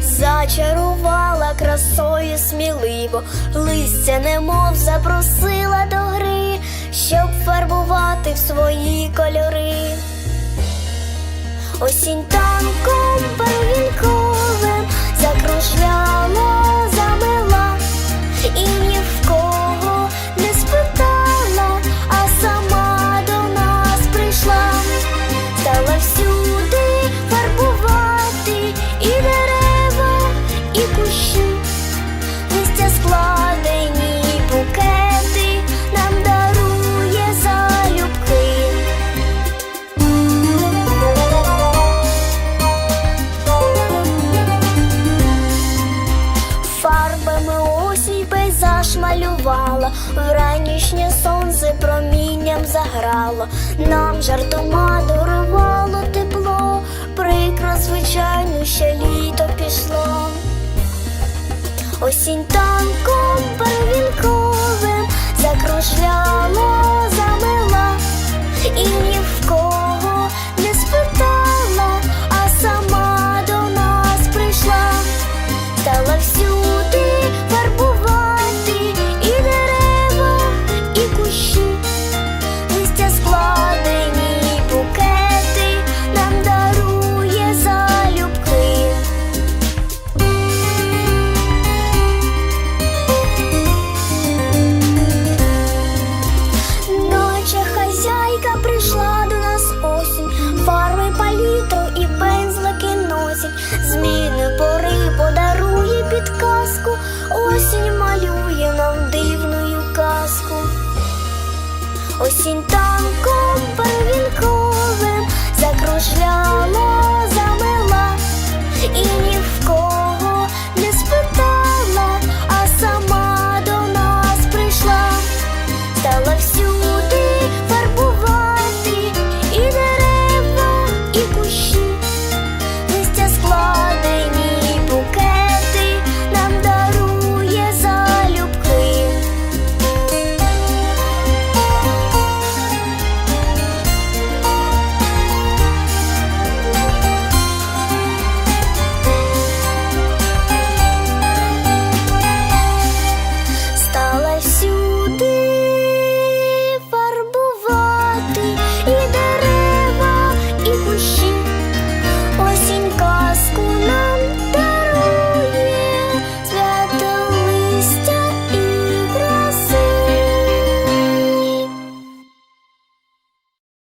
зачарувала красою сміливо, листя немов запросила до гри, щоб фарбувати в свої кольори. Осінь танком пергінком свій пейзаж малювала, вранішнє сонце промінням заграло, нам жартома дарувало тепло, прикро, звичайно, ще літо пішло. Осінь танку Осінь малює нам дивною казку, осінь танком первінковим закружляла, замила і ні в кого не спитала, а сама до нас прийшла, стала всю.